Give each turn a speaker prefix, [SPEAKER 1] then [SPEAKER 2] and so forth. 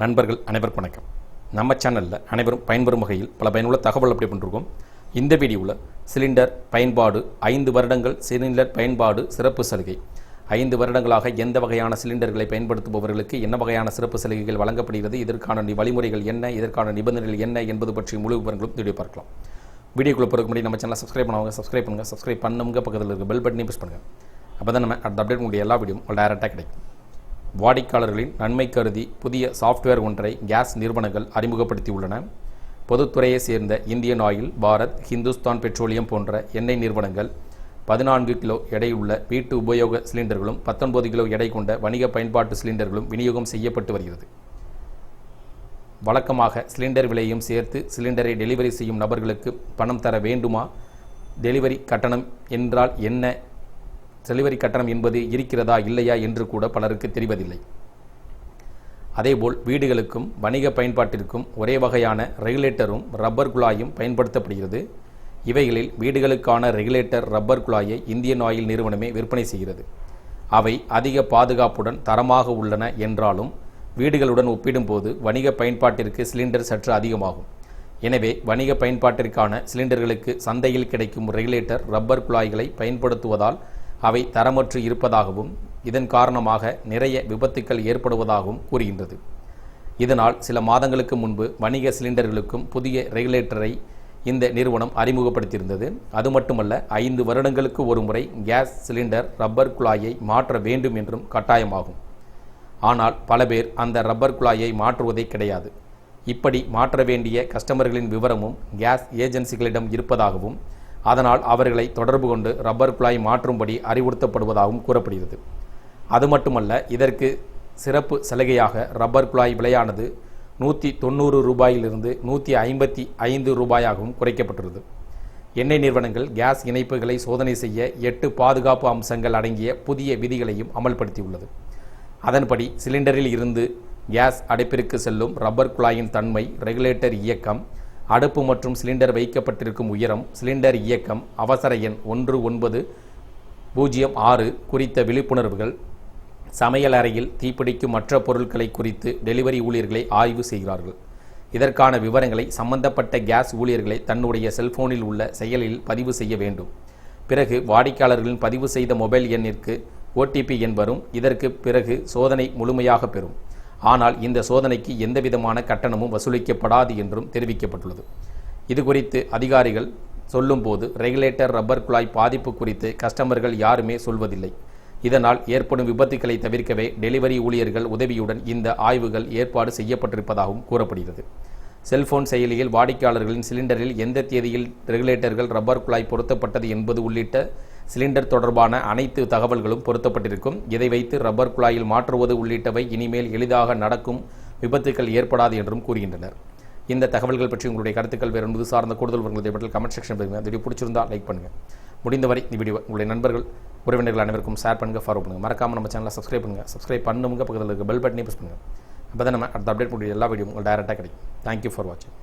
[SPEAKER 1] நண்பர்கள் அனைவருக்கும் வணக்கம். நம்ம சேனலில் அனைவரும் பயன்பெறும் வகையில் பல பயனுள்ள தகவல் அப்படி பண்ணிருக்கோம். இந்த வீடியோவில் சிலிண்டர் பயன்பாடு ஐந்து வருடங்கள் சிலிண்டர் பயன்பாடு சிறப்பு சலுகை. ஐந்து வருடங்களாக எந்த வகையான சிலிண்டர்களை பயன்படுத்துபவர்களுக்கு என்ன வகையான சிறப்பு சலுகைகள் வழங்கப்படுகிறது இதற்கான வழிமுறைகள் என்ன இதற்கான நிபந்தனைகள் என்ன என்பது பற்றி முழு விவரங்களும் வீடியோ பார்க்கலாம். வீடியோக்குள்ளே போகிறதுக்கு முன்னாடி நம்ம சேனலை சப்ஸ்கிரைப் பண்ணுவாங்க சப்ஸ்கிரைப் பண்ணுங்கள் சப்ஸ்கிரைப் பண்ணுங்க பக்கத்தில் இருக்க பெல் பட்டனையும் ப்ரெஸ் பண்ணுங்கள் அப்போ தான் நம்ம அடுத்த அப்டேட் உங்களுடைய எல்லா வீடியோ டேரெக்டாக கிடைக்கும். வாடிக்கையாளர்களின் நன்மை கருதி புதிய சாஃப்ட்வேர் ஒன்றை கேஸ் நிறுவனங்கள் அறிமுகப்படுத்தியுள்ளன. பொதுத்துறையை சேர்ந்த Indian oil Bharat Hindustan petroleum போன்ற எண்ணெய் நிறுவனங்கள் பதினான்கு கிலோ எடையுள்ள வீட்டு உபயோக சிலிண்டர்களும் பத்தொன்பது கிலோ எடை கொண்ட வணிக பயன்பாட்டு சிலிண்டர்களும் விநியோகம் செய்யப்பட்டு வருகிறது. வழக்கமாக சிலிண்டர் விலையும் சேர்த்து சிலிண்டரை டெலிவரி செய்யும் நபர்களுக்கு பணம் தர வேண்டுமா? டெலிவரி கட்டணம் என்றால் என்ன? டெலிவரி கட்டணம் என்பது இருக்கிறதா இல்லையா என்று கூட பலருக்கு தெரிவதில்லை. அதேபோல் வீடுகளுக்கும் வணிக பயன்பாட்டிற்கும் ஒரே வகையான ரெகுலேட்டரும் ரப்பர் குழாயும் பயன்படுத்தப்படுகிறது. இவைகளில் வீடுகளுக்கான ரெகுலேட்டர் ரப்பர் குழாயை இந்தியன் ஆயில் நிறுவனமே விற்பனை செய்கிறது. அவை அதிக பாதுகாப்புடன் தரமாக உள்ளன என்றாலும் வீடுகளுடன் ஒப்பிடும்போது வணிக பயன்பாட்டிற்கு சிலிண்டர் சற்று அதிகமாகும். எனவே வணிக பயன்பாட்டிற்கான சிலிண்டர்களுக்கு சந்தையில் கிடைக்கும் ரெகுலேட்டர் ரப்பர் குழாய்களை பயன்படுத்துவதால் அவை தரமற்று இருப்பதாகவும் இதன் காரணமாக நிறைய விபத்துக்கள் ஏற்படுவதாகவும் கூறுகின்றது. இதனால் சில மாதங்களுக்கு முன்பு வணிக சிலிண்டர்களுக்கும் புதிய ரெகுலேட்டரை இந்த நிறுவனம் அறிமுகப்படுத்தியிருந்தது. அது மட்டுமல்ல ஐந்து வருடங்களுக்கு ஒரு முறை கேஸ் சிலிண்டர் ரப்பர் குழாயை மாற்ற வேண்டும் என்றும் கட்டாயமாகும். ஆனால் பல பேர் அந்த ரப்பர் குழாயை மாற்றுவதே கிடையாது. இப்படி மாற்ற வேண்டிய கஸ்டமர்களின் விவரமும் கேஸ் ஏஜென்சிகளிடம் இருப்பதாகவும் அதனால் அவர்களை தொடர்பு கொண்டு ரப்பர் குழாய் மாற்றும்படி அறிவுறுத்தப்படுவதாகவும் கூறப்படுகிறது. அது மட்டுமல்ல இதற்கு சிறப்பு சலுகையாக ரப்பர் குழாய் விலையானது நூற்றி தொண்ணூறு ரூபாயிலிருந்து நூற்றி ஐம்பத்தி ஐந்து ரூபாயாகவும் குறைக்கப்பட்டுள்ளது. எண்ணெய் நிறுவனங்கள் கேஸ் இணைப்புகளை சோதனை செய்ய எட்டு பாதுகாப்பு அம்சங்கள் அடங்கிய புதிய விதிகளையும் அமல்படுத்தியுள்ளது. அதன்படி சிலிண்டரில் இருந்து கேஸ் அடைப்பிற்கு செல்லும் ரப்பர் குழாயின் தன்மை ரெகுலேட்டர் இயக்கம் அடுப்பு மற்றும் சிலிண்டர் வைக்கப்பட்டிருக்கும் உயரம் சிலிண்டர் இயக்கம் அவசர எண் ஒன்று ஒன்பது பூஜ்ஜியம் ஆறு குறித்த விழிப்புணர்வுகள். சமையல் அறையில் தீப்பிடிக்கும் மற்ற பொருட்களை குறித்து டெலிவரி ஊழியர்களை ஆய்வு செய்கிறார்கள். இதற்கான விவரங்களை சம்பந்தப்பட்ட கேஸ் ஊழியர்களை தன்னுடைய செல்போனில் உள்ள செயலில் பதிவு செய்ய வேண்டும். பிறகு வாடிக்கையாளர்களின் பதிவு செய்த மொபைல் எண்ணிற்கு ஓடிபி எண் வரும். இதற்கு பிறகு சோதனை முழுமையாக பெறும். ஆனால் இந்த சோதனைக்கு எந்தவிதமான கட்டணமும் வசூலிக்கப்படாது என்றும் தெரிவிக்கப்பட்டுள்ளது. இது குறித்து அதிகாரிகள் சொல்லும்போது ரெகுலேட்டர் ரப்பர் குழாய் பாதிப்பு குறித்து கஸ்டமர்கள் யாருமே சொல்வதில்லை. இதனால் ஏற்படும் விபத்துக்களை தவிர்க்கவே டெலிவரி ஊழியர்கள் உதவியுடன் இந்த ஆய்வுகள் ஏற்பாடு செய்யப்பட்டிருப்பதாகவும் கூறப்படுகிறது. செல்போன் செயலியில் வாடிக்கையாளர்களின் சிலிண்டரில் எந்த தேதியில் ரெகுலேட்டர்கள் ரப்பர் குழாய் பொருத்தப்பட்டது என்பது உள்ளிட்ட சிலிண்டர் தொடர்பான அனைத்து தகவல்களும் பொருத்தப்பட்டிருக்கும். இதை வைத்து ரப்பர் குழாயில் மாற்றுவது உள்ளிட்டவை இனிமேல் எளிதாக நடக்கும் விபத்துக்கள் ஏற்படாது என்றும் கூறுகின்றனர். இந்த தகவல்கள் பற்றி உங்களுடைய கருத்துக்கள் வேறு என்பது சார்ந்த கூடுதல் உங்களுடைய பற்றி கமெண்ட் செக்ஷன் பண்ணுங்க வீடியோ பிடிச்சிருந்தால் லைக் பண்ணுங்கள் முடிந்தவரை இந்த வீடியோ உங்களுடைய நண்பர்கள் உறவினர்கள் அனைவருக்கும் ஷேர் பண்ணுங்கள் ஃபாலோ பண்ணுங்கள் மறக்காமல் நம்ம சேனலை சப்ஸ்கிரைப் பண்ணுங்கள் சப்ஸ்கிரைப் பண்ணுங்க பக்கத்தில் இருக்க பெல் பட்டனே ப்ரெஸ் பண்ணுங்கள் அப்போ தான் நம்ம அடுத்த அப்டேட் முடிய எல்லா வீடியோ உங்களுக்கு டேரெக்டாக கிடைக்கும். தேங்க்யூ ஃபார் வாட்சிங்